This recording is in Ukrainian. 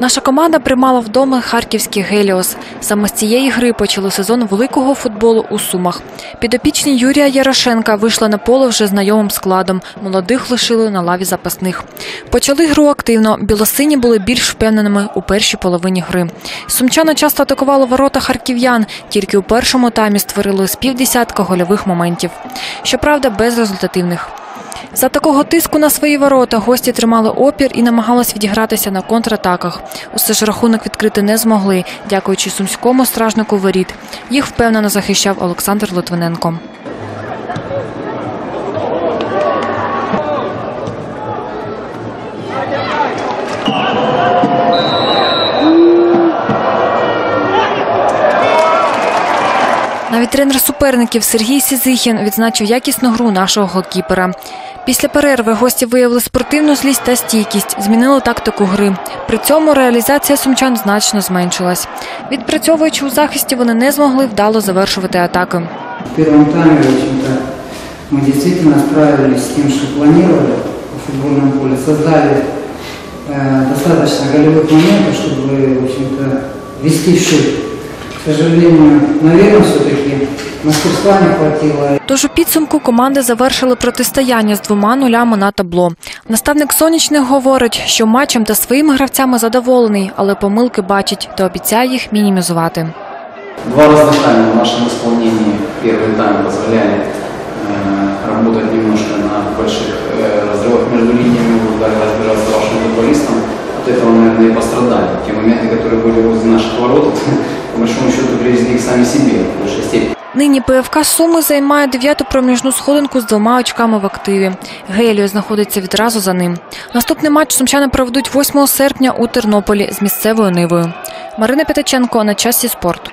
Наша команда приймала вдома харківський Геліос. Саме з цієї гри почали сезон великого футболу у Сумах. Підопічні Юрія Ярошенка вийшли на поле вже знайомим складом. Молодих лишили на лаві запасних. Почали гру активно. Білосині були більш впевненими у першій половині гри. Сумчани часто атакували ворота харків'ян. Тільки у першому таймі створили з півдесятка гольових моментів. Щоправда, безрезультативних. За такого тиску на свої ворота гості тримали опір і намагались відігратися на контратаках. Усе ж рахунок відкрити не змогли, дякуючи сумському стражнику воріт. Їх впевнено захищав Олександр Литвиненко. Навіть тренер суперників Сергій Сізихін відзначив якісну гру нашого голкіпера. Після перерви гості виявили спортивну злість та стійкість, змінили тактику гри. При цьому реалізація сумчан значно зменшилась. Відпрацьовуючи у захисті, вони не змогли вдало завершувати атаки. В первом тайме, в общем-то, мы действительно справились с тем, что планировали по футбольному полю, создали э, достаточно голевых моментов, чтобы, в общем-то, вести в счет. К сожалению, наверное, все-таки мастерства не хватило. Тож у підсумку команди завершили протистояння з двома нулями на табло. Наставник сонячних говорить, що матчем та своїми гравцями задоволений, але помилки бачить та обіцяє їх мінімізувати. Два разных тайма в нашем исполнении. Первый тайм позволяли э, работать немножко на больших э, разрывах между линиями, ударить разбираться вашим футболистам. От этого, наверное, и пострадали. Те моменты, которые были возле наших ворот, по большому счету привезли их сами себе в большей степени. Нині ПФК Суми займає дев'яту проміжну сходинку з двома очками в активі. Геліо знаходиться відразу за ним. Наступний матч сумчани проведуть 8 серпня у Тернополі з місцевою нивою. Марина П'ятаченко на часі спорту.